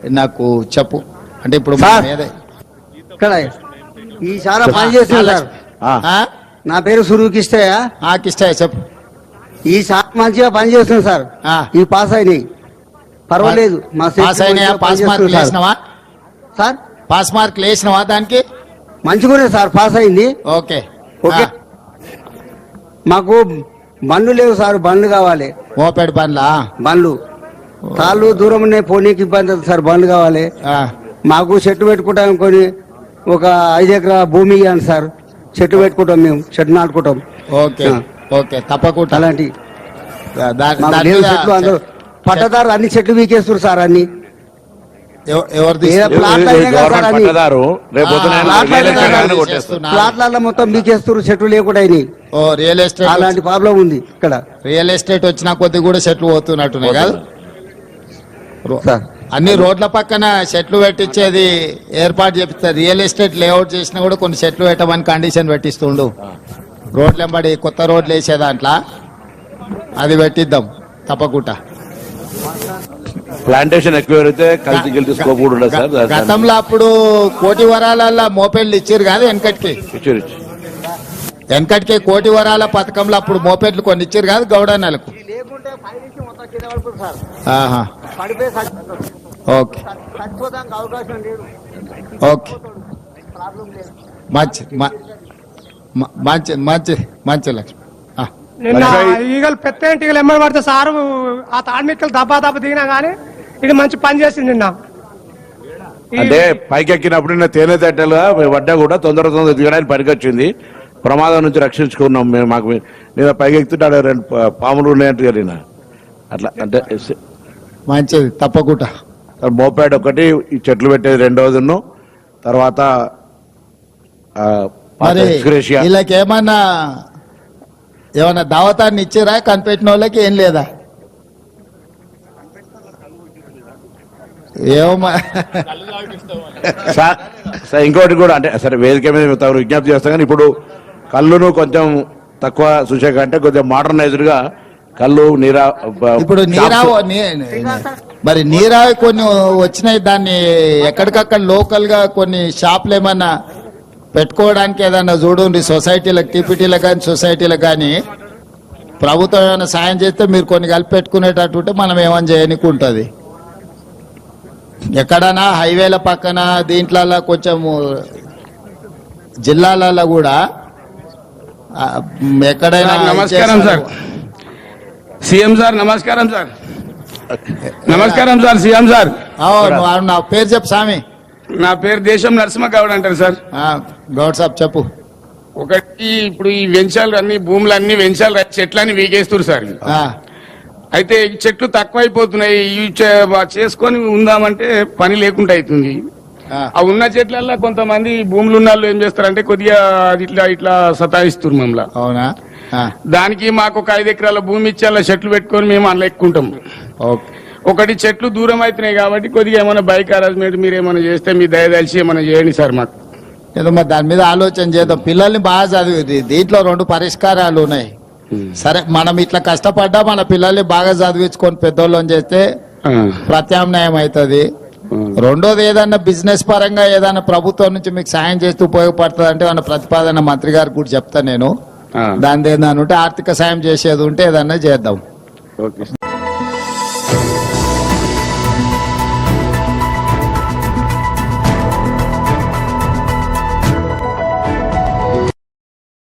నాకు చెప్పు. అంటే ఇప్పుడు సార్. ఇక్కడ ఈ చాలా పని చేస్తుంది సార్? నా పేరు సురుకిష్టయ్య ఆ, కిష్టయ్య చెప్పు. ఈ చాలా మంచిగా పని చేస్తుంది సార్. ఈ పాస్ అయినాయి. పర్వాలేదు మా పాస్ అయినాయా? మార్కులు సార్. వేసినావా? సార్. పాస్ మార్కులు వేసినావా దానికి? మంచిగానే సార్ పాస్ అయింది. ఓకే. ఓకే. మాకు బండ్లు లేవు సార్ బండ్లు కావాలి. మోపెడ్ బండ్లా? బండ్లు. తాళ్ళు దూరం ఉన్నాయి పోనీకి ఇబ్బంది అవుతుంది సార్ బండ్లు కావాలి. ఆ, మాకు చెట్టు పెట్టుకుంటాం కొని ఒక ఐదు ఎకరా భూమి ఇవ్వండి సార్. చెట్టు పెట్టుకుంటాం మేము చెట్టు నాటుకుంటాం. ఓకే. ఓకే తప్పకుండా. అలాంటి చెట్లు అందరూ. పట్టదారు అన్ని చెట్లు వీకేస్తారు సార్ అన్ని. ప్లాట్లలో మొత్తం వీకేస్తారు చెట్లు లేకుండా అయినాయి. ఓ రియల్ ఎస్టేట్ అలాంటి ప్రాబ్లం ఉంది ఇక్కడ. రియల్ ఎస్టేట్ వచ్చిన కొద్ది కూడా చెట్లు పోతున్నట్టున్నాయి కాదు? అన్ని రోడ్ల పక్కన చెట్లు పెట్టించేది ఏర్పాటు చేపిస్తారు రియల్ ఎస్టేట్ లేఅవుట్ చేసినా కూడా కొన్ని చెట్లు పెట్టమని కండిషన్ పెట్టిస్తుండు. రోడ్లు వెంబడి కొత్త రోడ్లు వేసే దాంట్లో అది పెట్టిద్దాం తప్పకుండా. ప్లాంటేషన్ ఎక్కువ పెరిగితే కలిసి గెలిచి స్కోప్ కూడా ఉండదు సార్ దాని- గతంలో అప్పుడు కోటి వరాల మోపెడ్లు ఇచ్చారు కాదు వెనకటికి. ఇచ్చారు. వెనకటికి కోటి వరాల పథకంలో అప్పుడు మోపెడ్లు కొన్ని ఇచ్చారు కాదు గౌడన్నలకు. ఆహా. ఓకే. ఓకే. మంచి మ- మ- మంచి మంచి మంచి లక్ష్మి. ఆ, నిన్న ఈగలు పెద్ద ఈగలు ఎమ్మడి పడితే సారు ఆ తాడ్మిక్కలు దబ్బా దబ్బ దిగినా గానీ ఇది మంచి పని చేసింది నిన్న. అంటే పైకి ఎక్కినప్పుడు నిన్న తేనె తట్టెలుగా పడ్డా కూడా తొందర తొందర దిగడానికి పనికొచ్చింది. ప్రమాదం నుంచి రక్షించుకున్నాం మేము మాకు నేను పైకి రెండు పాములు ఉన్నాయంట నిన్న. అట్లా అంటే మంచిది తప్పకుండా. మోపాడ్ ఒకటి ఈ చెట్లు పెట్టేది రెండవదిను తర్వాత. వీళ్ళకి ఏమన్నా ఏమన్నా దావతాన్ని ఇచ్చిరా? కనిపెట్టిన వాళ్ళకి ఏం లేదా? ఏమో ఇంకోటి కూడా అంటే సరే వేదిక మీద విజ్ఞప్తి చేస్తాం కానీ ఇప్పుడు కళ్ళును కొంచెం తక్కువ చూసే కంటే కొంచెం మోడర్నైజ్డ్గా కళ్ళు నీరా ఇప్పుడు నీరా షాప్స్- నీ- మరి నీరా కొన్ని వచ్చినాయి దాన్ని ఎక్కడికక్కడ లోకల్గా కొన్ని షాపులు ఏమన్నా పెట్టుకోవడానికి ఏదన్నా చూడండి సొసైటీలకు టీపీటీలకు కానీ సొసైటీలకు కానీ ప్రభుత్వం ఏమైనా సాయం చేస్తే మీరు కొన్ని కలిపి పెట్టుకునేటట్టు ఉంటే మనం ఏమని చేయనికి ఉంటుంది ఎక్కడన్నా హైవేల పక్కన దీంట్లలో కొంచెం జిల్లాలలో కూడా ఎక్కడైనా నమస్కారం సార్. సీఎం సార్ నమస్కారం సార్. నమస్కారం సార్ సీఎం సార్. నా పేరు చెప్పు స్వామి. నా పేరు దేశం నరసింహ గౌడ్ అంటారు సార్. గౌడ్ సాబ్ చెప్పు. ఒకటి ఇప్పుడు ఈ వెంచాలు అన్ని భూములు అన్ని వెంచాలు చెట్లన్నీ వీగేస్తారు సార్. అయితే ఈ చెట్లు తక్కువైపోతున్నాయి చేసుకొని ఉందామంటే పని లేకుండా అవుతుంది. ఆ, ఉన్న చెట్లల్లో కొంతమంది భూములు ఉన్న వాళ్ళు ఏం చేస్తారంటే కొద్దిగా ఇట్లా ఇట్లా సతాయిస్తారు మమ్మల్ని. అవునా? దానికి మాకు ఒక ఐదు ఎకరాల భూమి ఇచ్చి అలా చెట్లు పెట్టుకొని మేము అందులో ఎక్కుంటాం. ఓకే. ఒకటి చెట్లు దూరం అవుతున్నాయి కాబట్టి కొద్దిగా ఏమైనా బైక్ అరేంజ్మెంట్ మీరు ఏమైనా చేస్తే మీ దయదలిచి ఏమైనా చేయండి సార్ మాకు. ఏదో మరి దాని మీద ఆలోచన చేద్దాం. పిల్లల్ని బాగా చదివి దీంట్లో రెండు పరిష్కారాలు ఉన్నాయి. సరే మనం ఇట్లా కష్టపడ్డా మన పిల్లల్ని బాగా చదివించుకొని పెద్దోళ్ళని చేస్తే ప్రత్యామ్నాయం అవుతుంది. రెండోది ఏదన్నా బిజినెస్ పరంగా ఏదైనా ప్రభుత్వం నుంచి మీకు సాయం చేస్తూ ఉపయోగపడుతుంది అంటే మన ప్రతిపాదన మంత్రి గారికి కూడా చెప్తా నేను. దాని ఉంటే ఆర్థిక సాయం చేసేది ఉంటే ఏదన్నా చేద్దాం. ఓకే.